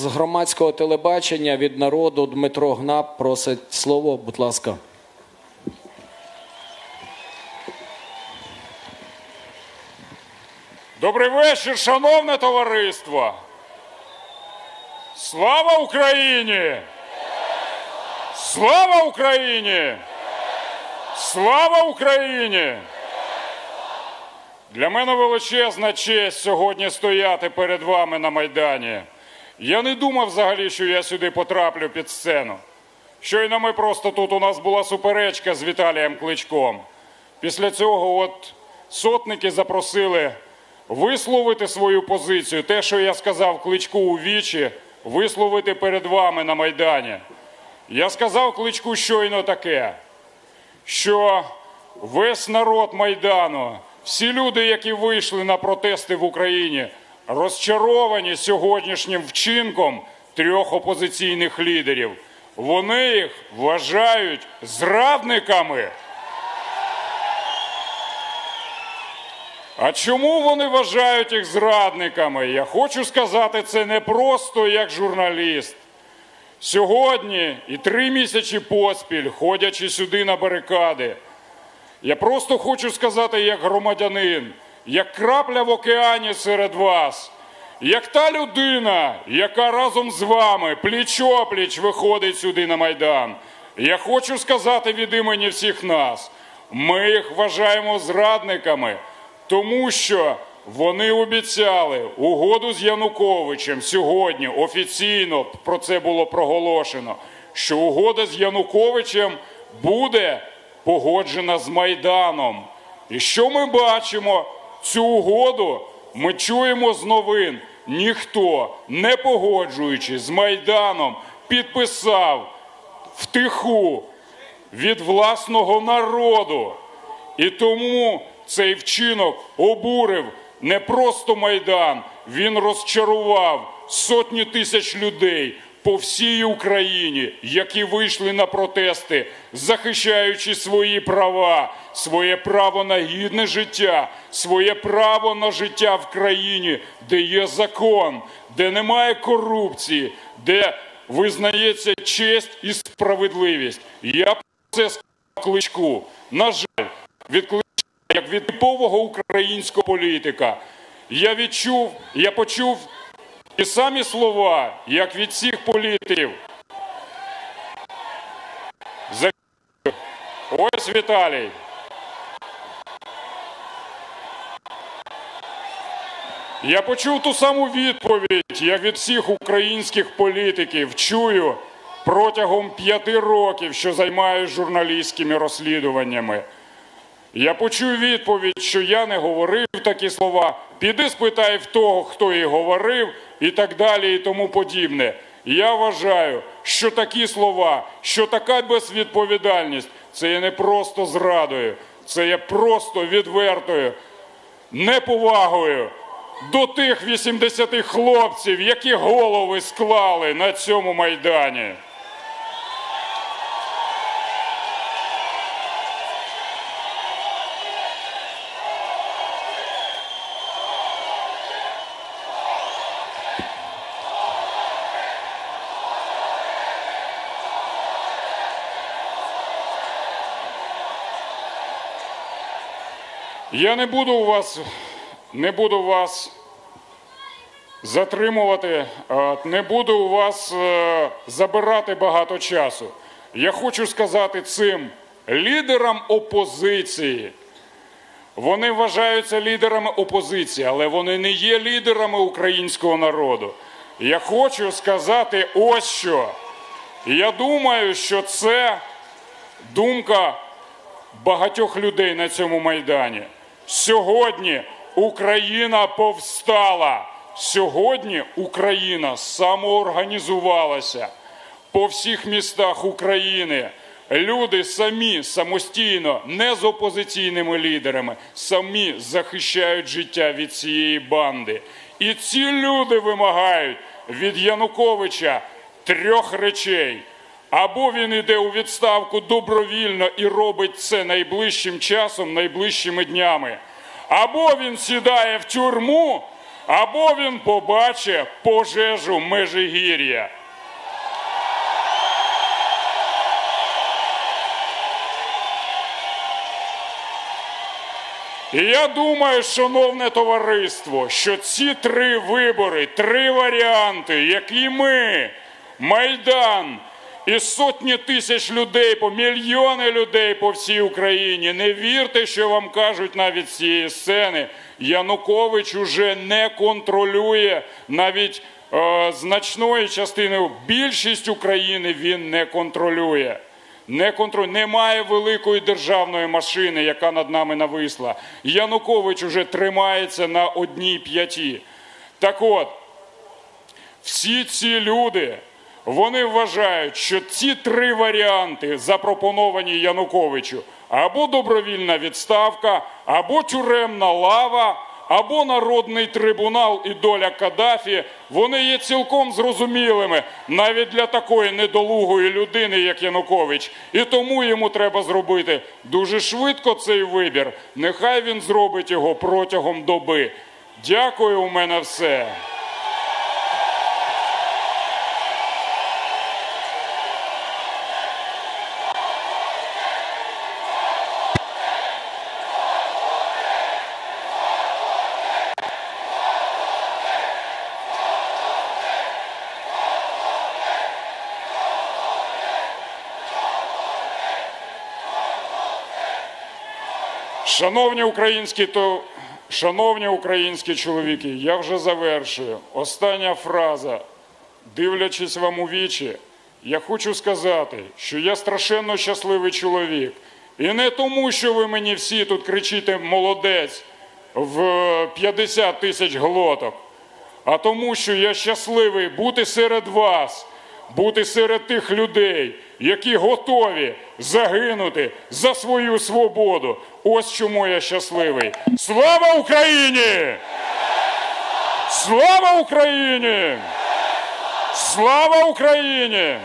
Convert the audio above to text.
з громадського телебачення від народу Дмитро Гнап просить слово. Будь ласка. Добрий вечір, шановне товариство! Слава Україні! Слава Україні! Слава Україні! Для мене величезна честь сьогодні стояти перед вами на Майдані. Я не думав взагалі, що я сюди потраплю під сцену. Щойно ми просто тут у нас була суперечка з Віталієм Кличком. Після цього от сотники запросили висловити свою позицію, те, що я сказав кличку у вічі, висловити перед вами на Майдані. Я сказав кличку щойно таке, що весь народ Майдану, всі люди, які вийшли на протести в Україні, розчаровані сьогоднішнім вчинком трьох опозиційних лідерів. Вони їх вважають зрадниками. А чому вони вважають їх зрадниками? Я хочу сказати це не просто як журналіст. Сьогодні і три місяці поспіль, ходячи сюди на барикади, я просто хочу сказати як громадянин, як крапля в океані серед вас, як та людина, яка разом з вами пліч-опліч виходить сюди на Майдан. Я хочу сказати від імені всіх нас, ми їх вважаємо зрадниками. Тому що вони обіцяли угоду з Януковичем сьогодні офіційно про це було проголошено, що угода з Януковичем буде погоджена з Майданом. І що ми бачимо? Цю угоду ми чуємо з новин. Ніхто, не погоджуючись з Майданом, підписав втиху від власного народу. І тому цей вчинок обурив не просто Майдан, він розчарував сотні тисяч людей по всій Україні, які вийшли на протести, захищаючи свої права, своє право на гідне життя, своє право на життя в країні, де є закон, де немає корупції, де визнається честь і справедливість. Я про це сказав кличку. На жаль, від Кличка, як від типового українського політика. Я відчув, я почув ті самі слова, як від всіх політиків. Ось Віталій. Я почув ту саму відповідь, як від всіх українських політиків чую протягом п'яти років, що займаюся журналістськими розслідуваннями. Я почув відповідь, що я не говорив такі слова. Піди спитай в того, хто їх говорив, і так далі, і тому подібне. Я вважаю, що такі слова, що така безвідповідальність це є не просто зрадою, це є просто відвертою неповагою до тих 80 хлопців, які голови склали на цьому майдані. Я не буду у вас, не буду вас затримувати, не буду у вас е, забирати багато часу. Я хочу сказати цим лідерам опозиції. Вони вважаються лідерами опозиції, але вони не є лідерами українського народу. Я хочу сказати ось що. Я думаю, що це думка багатьох людей на цьому майдані. Сьогодні Україна повстала. Сьогодні Україна самоорганізувалася по всіх містах України. Люди самі самостійно, не з опозиційними лідерами, самі захищають життя від цієї банди. І ці люди вимагають від Януковича трьох речей. Або він йде у відставку добровільно і робить це найближчим часом, найближчими днями, або він сідає в тюрму, або він побачить пожежу Межигір'я. І я думаю, шановне товариство, що ці три вибори, три варіанти, які ми, Майдан і сотні тисяч людей, по мільйони людей по всій Україні, не вірте, що вам кажуть навіть цієї сцени. Янукович уже не контролює навіть е, значної частини, більшість України він не контролює. Не контроль... Немає великої державної машини, яка над нами нависла. Янукович уже тримається на одній п'яті. Так от, всі ці люди, вони вважають, що ці три варіанти, запропоновані Януковичу, або добровільна відставка, або тюремна лава, або народний трибунал і доля Каддафі, вони є цілком зрозумілими навіть для такої недолугої людини, як Янукович. І тому йому треба зробити дуже швидко цей вибір. Нехай він зробить його протягом доби. Дякую, у мене все. Шановні українські то шановні українські чоловіки, я вже завершую. Остання фраза. Дивлячись вам у вічі, я хочу сказати, що я страшенно щасливий чоловік. І не тому, що ви мені всі тут кричите молодець в 50 тисяч глоток, а тому, що я щасливий бути серед вас, бути серед тих людей, які готові загинути за свою свободу. Ось чому я щасливий. Слава Україні! Слава Україні! Слава Україні!